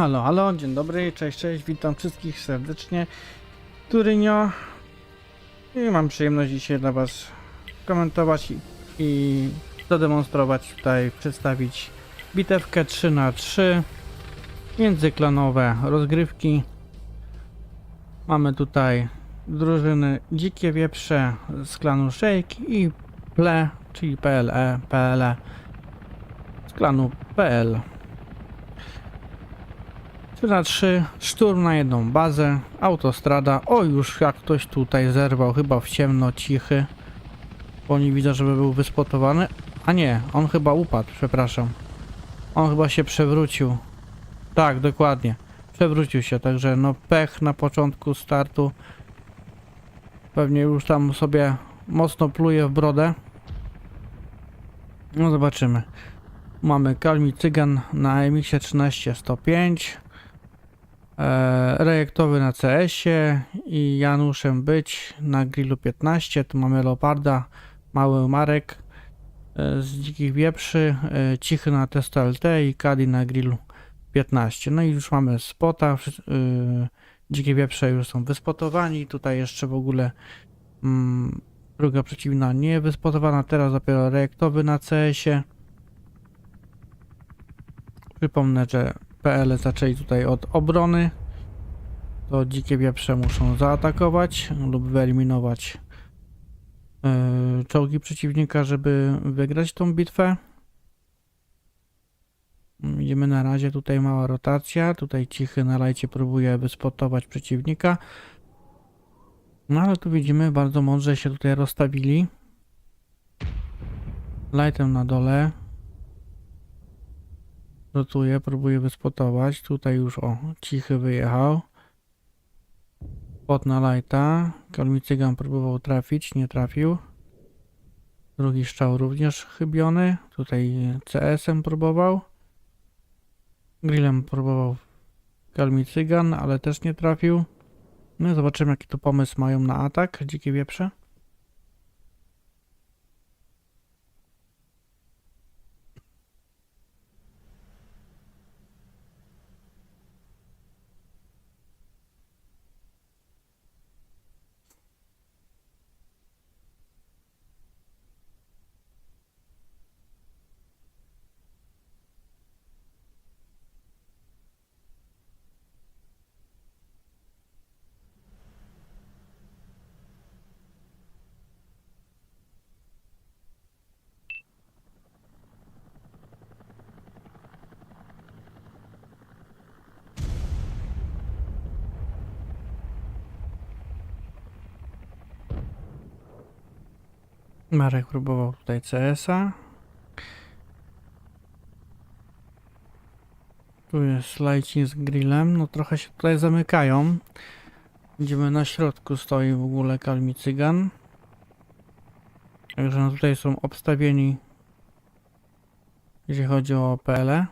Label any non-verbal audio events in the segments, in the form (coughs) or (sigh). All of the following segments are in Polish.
Halo, halo, dzień dobry, cześć, cześć, witam wszystkich serdecznie. Turynio. I mam przyjemność dzisiaj dla Was komentować i, i zademonstrować tutaj, przedstawić bitewkę 3 na 3 międzyklanowe rozgrywki. Mamy tutaj drużyny Dzikie Wieprze z klanu Shake i PLE, czyli PLE, PLE z klanu PL. 3 na 3, szturm na jedną bazę, autostrada. O, już jak ktoś tutaj zerwał, chyba w ciemno, cichy. Bo nie widzę, żeby był wyspotowany. A nie, on chyba upadł, przepraszam. On chyba się przewrócił. Tak, dokładnie. Przewrócił się, także no pech na początku startu. Pewnie już tam sobie mocno pluje w brodę. No zobaczymy. Mamy Kalmi Cygan na MX 13105. E, Rejektowy na CS-ie i Januszem Być na Grillu 15. Tu mamy Leoparda, Mały Marek e, z Dzikich Wieprzy, e, Cichy na Testo LT i Kadi na Grillu 15. No i już mamy spota. Dzikie Wieprze już są wyspotowani. Tutaj jeszcze w ogóle mm, druga przeciwna nie wyspotowana. Teraz dopiero Rejektowy na CS-ie. Przypomnę, że PL zaczęli tutaj od obrony. To dzikie wieprze muszą zaatakować lub wyeliminować yy, czołgi przeciwnika, żeby wygrać tą bitwę. Widzimy na razie tutaj mała rotacja. Tutaj cichy na lajcie próbuje wyspotować przeciwnika. No ale tu widzimy bardzo mądrze się tutaj rozstawili. Lightem na dole, Rotuję, próbuję wyspotować. Tutaj już o, cichy wyjechał. Pot na lighta. Kalmi cygan próbował trafić, nie trafił. Drugi strzał również chybiony. Tutaj CS-em próbował. Grillem próbował Kalmi cygan, ale też nie trafił. No i zobaczymy jaki to pomysł mają na atak. Dzikie wieprze. Marek próbował tutaj CS-a. Tu jest lajci z grillem. No trochę się tutaj zamykają. Widzimy na środku stoi w ogóle Kalmi Cygan. Także no tutaj są obstawieni jeśli chodzi o PL. No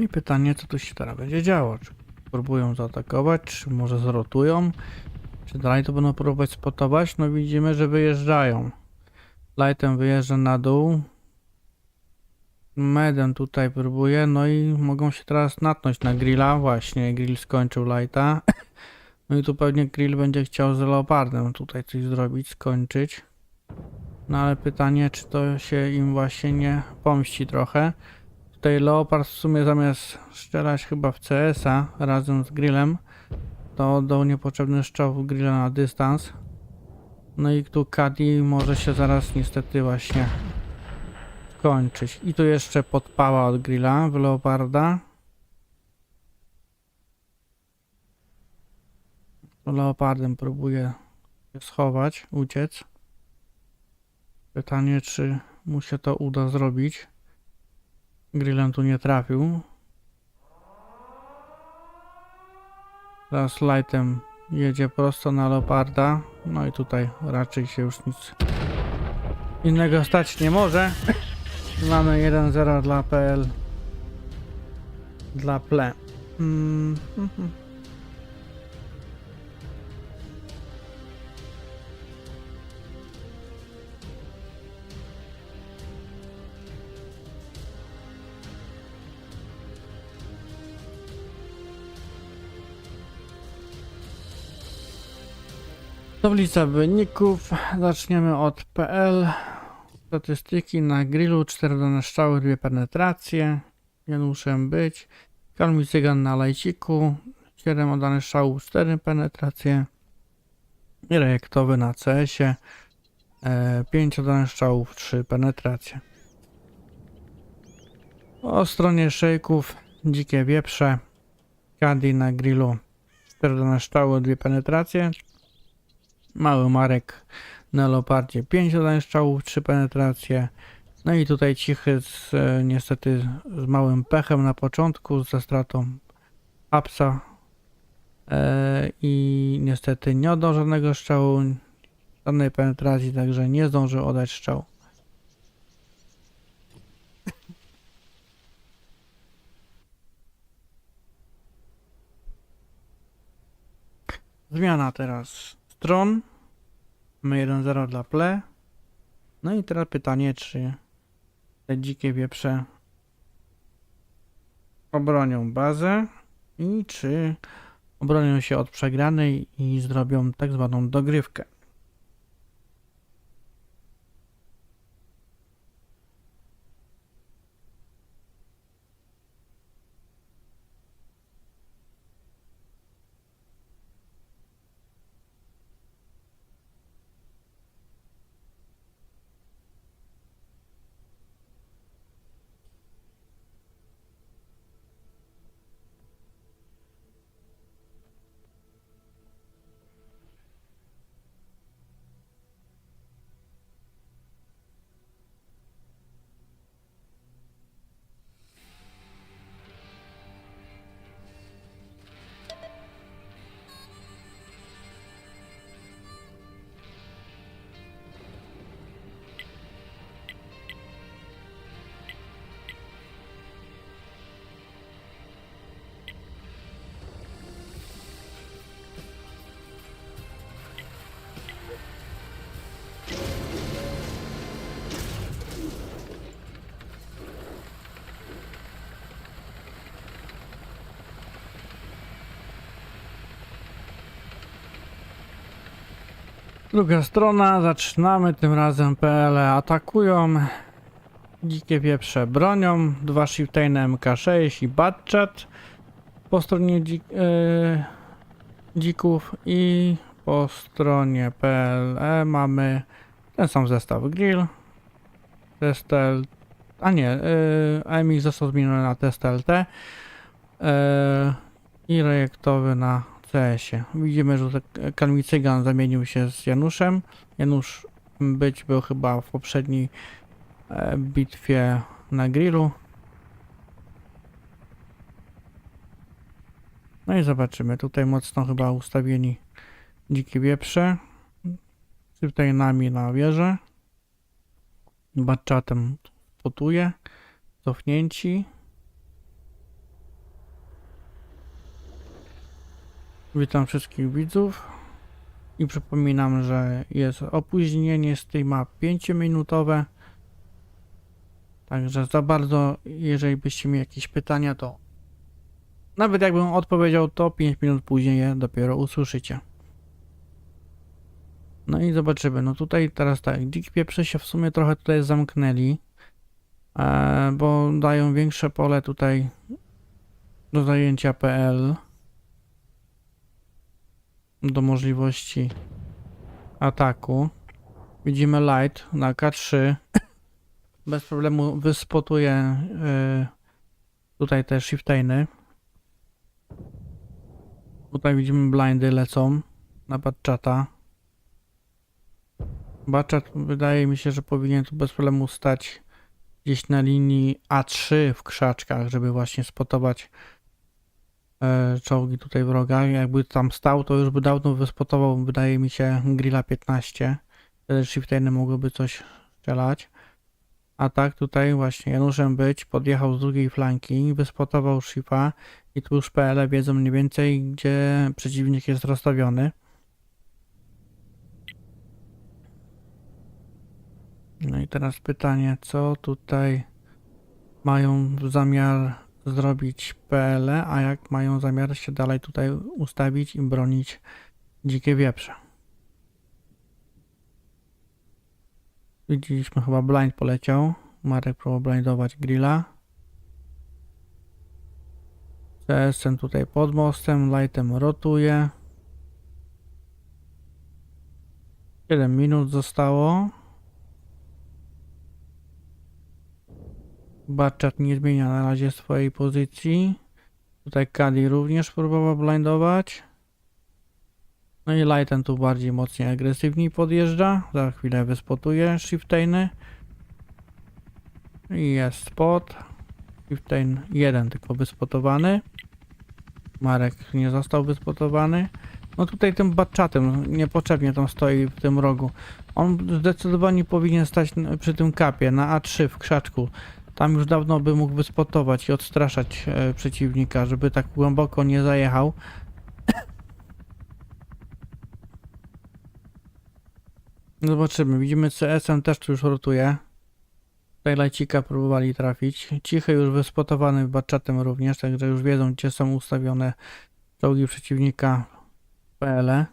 i pytanie, co tu się teraz będzie działo? Czy próbują zaatakować, czy może zrotują? Czy dalej to będą próbować spotować? No widzimy, że wyjeżdżają. Lightem wyjeżdża na dół. Medem tutaj próbuje, no i mogą się teraz natknąć na grilla. Właśnie, grill skończył lighta. (coughs) No i tu pewnie grill będzie chciał z leopardem tutaj coś zrobić, skończyć. No ale pytanie, czy to się im właśnie nie pomści trochę. Tutaj Leopard w sumie zamiast strzelać chyba w CS-a razem z grillem, to oddał niepotrzebny strzał grilla na dystans. No i tu Caddy może się zaraz niestety właśnie skończyć. I tu jeszcze podpała od grilla w Leoparda. Leopardem próbuje się schować, uciec. Pytanie, czy mu się to uda zrobić. Grillem tu nie trafił. Teraz lightem jedzie prosto na Leoparda. No i tutaj raczej się już nic innego stać nie może. Mamy 1-0 dla PL. dla ple. Mm, Tablica wyników. Zaczniemy od PL. Statystyki na grillu 4 dane strzały, 2 penetracje. Januszem być. Kalmi cygan na lajciku. 7 oddane strzałów, 4 penetracje. Reaktowy na CS-ie. 5 oddane strzałów, 3 penetracje. Po stronie szejków dzikie wieprze. Caddy na grillu 4 dane strzały, 2 penetracje. Mały Marek na Leopardzie 5 zadań strzałów, 3 penetracje. No i tutaj cichy z, e, niestety z małym pechem na początku, ze stratą apsa. E, I niestety nie oddał żadnego strzału, żadnej penetracji, także nie zdążył oddać strzału. Zmiana teraz stron. Mamy 1-0 dla ple. No i teraz pytanie, czy te dzikie wieprze obronią bazę i czy obronią się od przegranej i zrobią tak zwaną dogrywkę. Druga strona, zaczynamy, tym razem PL atakują. Dzikie wieprze bronią, dwa shiftainy MK6 i Batchat po stronie dzik, e, dzików i po stronie PLE mamy ten sam zestaw grill, testel, a nie, e, AMX został zmieniony na test LT e, i reaktowy na CS-ie. Widzimy, że tak Kalmi Cygan zamienił się z Januszem. Janusz być był chyba w poprzedniej e, bitwie na grillu. No i zobaczymy. Tutaj mocno chyba ustawieni dzikie wieprze. Tutaj nami na wieżę. Batchatem potuje. Cofnięci. Witam wszystkich widzów i przypominam, że jest opóźnienie z map 5-minutowe. Także za bardzo, jeżeli byście mieli jakieś pytania, to nawet jakbym odpowiedział, to 5 minut później je dopiero usłyszycie. No i zobaczymy. No tutaj teraz tak, dzik pieprze się w sumie trochę tutaj zamknęli, e, bo dają większe pole tutaj do zajęcia PL do możliwości ataku. Widzimy light na K3. Bez problemu wyspotuje yy, tutaj te shiftainy. Tutaj widzimy blindy lecą na Batchata. Batchat wydaje mi się, że powinien tu bez problemu stać gdzieś na linii A3 w krzaczkach, żeby właśnie spotować e, czołgi tutaj wroga. Jakby tam stał, to już by dawno wyspotował, wydaje mi się, grilla 15. Wtedy shiftainy mogłyby coś strzelać. A tak tutaj właśnie Januszem być, podjechał z drugiej flanki, wyspotował Shipa i tu już PL wiedzą mniej więcej, gdzie przeciwnik jest rozstawiony. No i teraz pytanie, co tutaj mają zamiar zrobić PL, a jak mają zamiar się dalej tutaj ustawić i bronić dzikie wieprze. Widzieliśmy chyba blind poleciał. Marek próbował blindować grilla. CS-em tutaj pod mostem, lightem rotuje. 7 minut zostało. Barczat nie zmienia na razie swojej pozycji. Tutaj Kadi również próbował blindować. No i Lighten tu bardziej mocniej agresywniej podjeżdża. Za chwilę wyspotuje Shiftainy. I jest spot. Shiftain jeden tylko wyspotowany. Marek nie został wyspotowany. No tutaj tym batczatem niepotrzebnie tam stoi w tym rogu. On zdecydowanie powinien stać przy tym kapie na A3 w krzaczku. Tam już dawno by mógł wyspotować i odstraszać e, przeciwnika, żeby tak głęboko nie zajechał. (coughs) Zobaczymy. Widzimy CS-em też tu już rotuje. Tutaj lajcika próbowali trafić. Cichy już wyspotowany batczatem również, także już wiedzą gdzie są ustawione czołgi przeciwnika PL.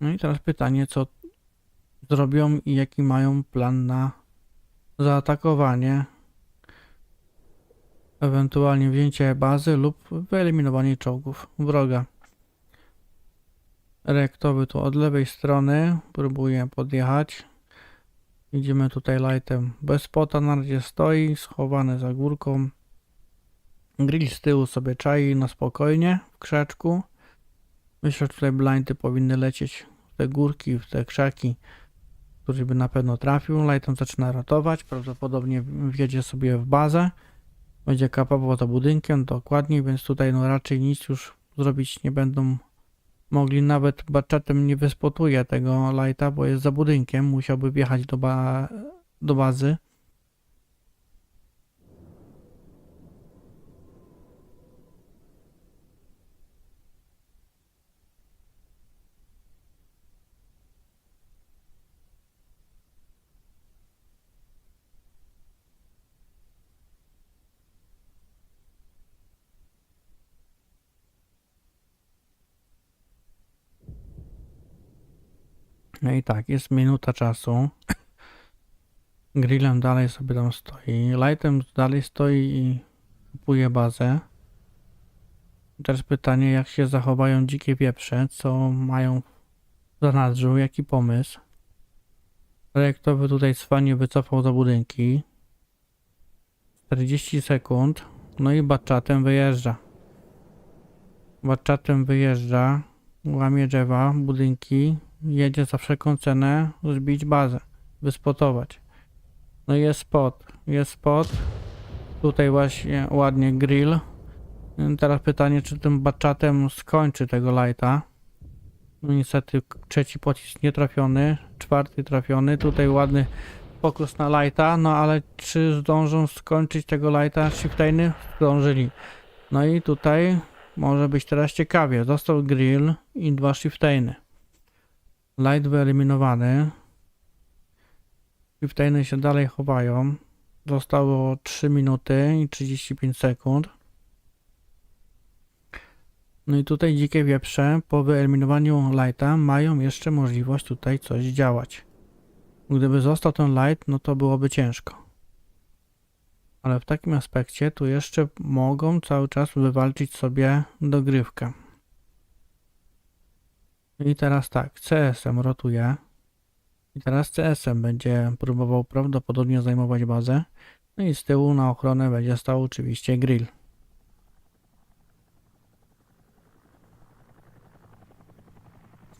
No i teraz pytanie, co zrobią i jaki mają plan na zaatakowanie, ewentualnie wzięcie bazy lub wyeliminowanie czołgów wroga. Reaktowy tu od lewej strony próbuje podjechać. Idziemy tutaj lightem bez spota, na razie stoi, schowany za górką. Grill z tyłu sobie czai na spokojnie w krzaczku. Myślę, że tutaj blindy powinny lecieć w te górki, w te krzaki, który by na pewno trafił. Lightem zaczyna ratować, prawdopodobnie wjedzie sobie w bazę. Będzie kapował za budynkiem dokładnie, więc tutaj no raczej nic już zrobić nie będą mogli. Nawet batczatem nie wyspotuje tego lighta, bo jest za budynkiem. Musiałby wjechać do, ba do bazy. No i tak, jest minuta czasu. Grillem dalej sobie tam stoi. Lightem dalej stoi i kupuje bazę. Teraz pytanie, jak się zachowają dzikie wieprze, co mają w zanadrzu, jaki pomysł. Reaktowy tutaj cwanie wycofał za budynki. 40 sekund. No i batczatem wyjeżdża. Batczatem wyjeżdża. Łamie drzewa, budynki. Jedzie za wszelką cenę zbić bazę. Wyspotować. No jest spot. Jest spot. Tutaj właśnie ładnie grill. Teraz pytanie, czy tym batczatem skończy tego lighta. No niestety trzeci pocisk nie trafiony, czwarty trafiony. Tutaj ładny fokus na lighta, no ale czy zdążą skończyć tego lighta shiftainy? Zdążyli. No i tutaj może być teraz ciekawie. Został grill i dwa shiftainy. Light wyeliminowany. Shiftainy się dalej chowają. Zostało 3 minuty i 35 sekund. No i tutaj dzikie wieprze po wyeliminowaniu lighta mają jeszcze możliwość tutaj coś działać. Gdyby został ten light, no to byłoby ciężko. Ale w takim aspekcie tu jeszcze mogą cały czas wywalczyć sobie dogrywkę. I teraz tak, CS-em rotuje. I teraz CS-em będzie próbował prawdopodobnie zajmować bazę. No i z tyłu na ochronę będzie stał oczywiście grill.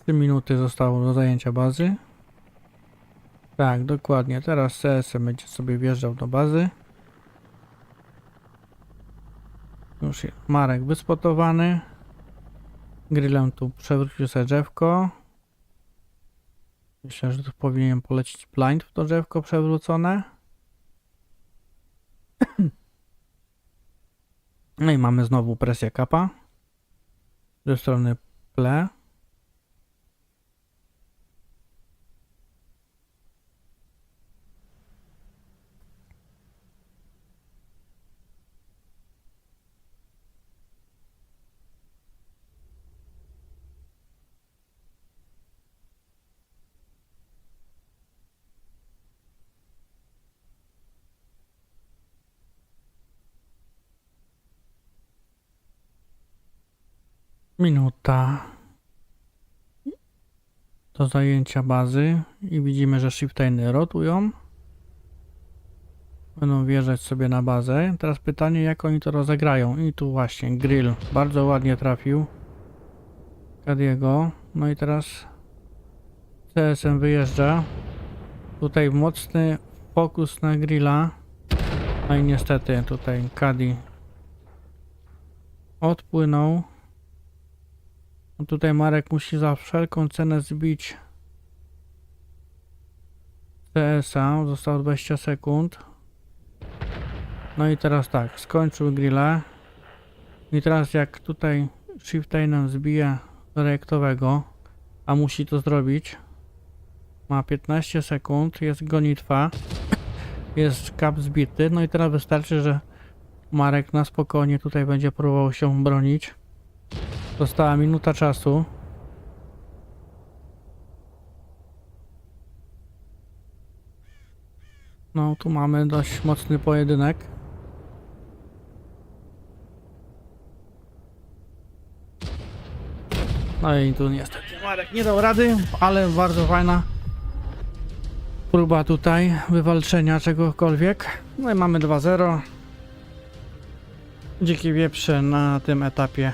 Trzy minuty zostało do zajęcia bazy. Tak, dokładnie. Teraz CS-em będzie sobie wjeżdżał do bazy. Już Marek wyspotowany. Grillem tu przewrócił sobie drzewko. Myślę, że tu powinien polecić blind w to drzewko przewrócone. (clears throat) No i mamy znowu presję kapa. Ze strony ple. Minuta do zajęcia bazy i widzimy, że shiftainy rotują. Będą wjeżdżać sobie na bazę. Teraz pytanie, jak oni to rozegrają. I tu właśnie grill bardzo ładnie trafił. Kadiego. No i teraz CSM wyjeżdża. Tutaj mocny fokus na grilla. No i niestety tutaj Kadi odpłynął. No tutaj Marek musi za wszelką cenę zbić CS-a. Zostało 20 sekund. No i teraz tak, skończył grilla. I teraz jak tutaj shiftainem zbije reaktowego, a musi to zrobić, ma 15 sekund, jest gonitwa, (coughs) jest kap zbity, no i teraz wystarczy, że Marek na spokojnie tutaj będzie próbował się bronić. Została minuta czasu. No, tu mamy dość mocny pojedynek. No i tu niestety Marek nie dał rady, ale bardzo fajna próba tutaj wywalczenia czegokolwiek. No i mamy 2-0. Dziki wieprze na tym etapie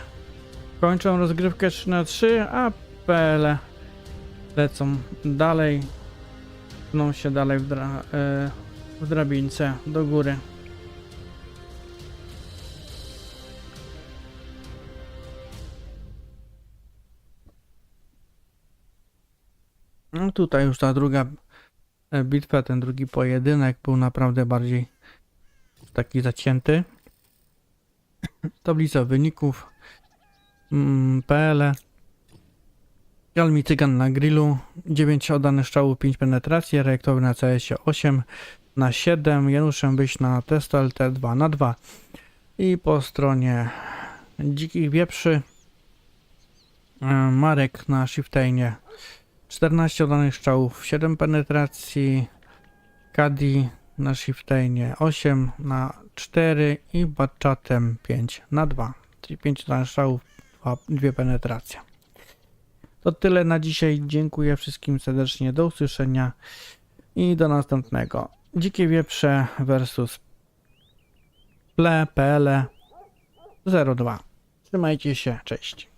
kończą rozgrywkę 3 na 3, a PL lecą dalej. Pną się dalej w, dra e, w drabince do góry. No tutaj już ta druga e, bitwa, ten drugi pojedynek był naprawdę bardziej taki zacięty. Tablica wyników. Mm, PL. Jalmi Cygan na grillu, 9 oddanych strzałów, 5 penetracji, reaktory na CS 8 na 7, Januszem Byś na testu LT 2 na 2. I po stronie Dzikich Wieprzy e, Marek na Shiftainie. 14 oddanych strzałów, 7 penetracji, Kadi na Shiftainie 8 na 4 i Batchatem 5 na 2, czyli 5 oddanych strzałów, dwie penetracje. To tyle na dzisiaj. Dziękuję wszystkim serdecznie. Do usłyszenia i do następnego. Dzikie wieprze versus ple PL 02. Trzymajcie się. Cześć.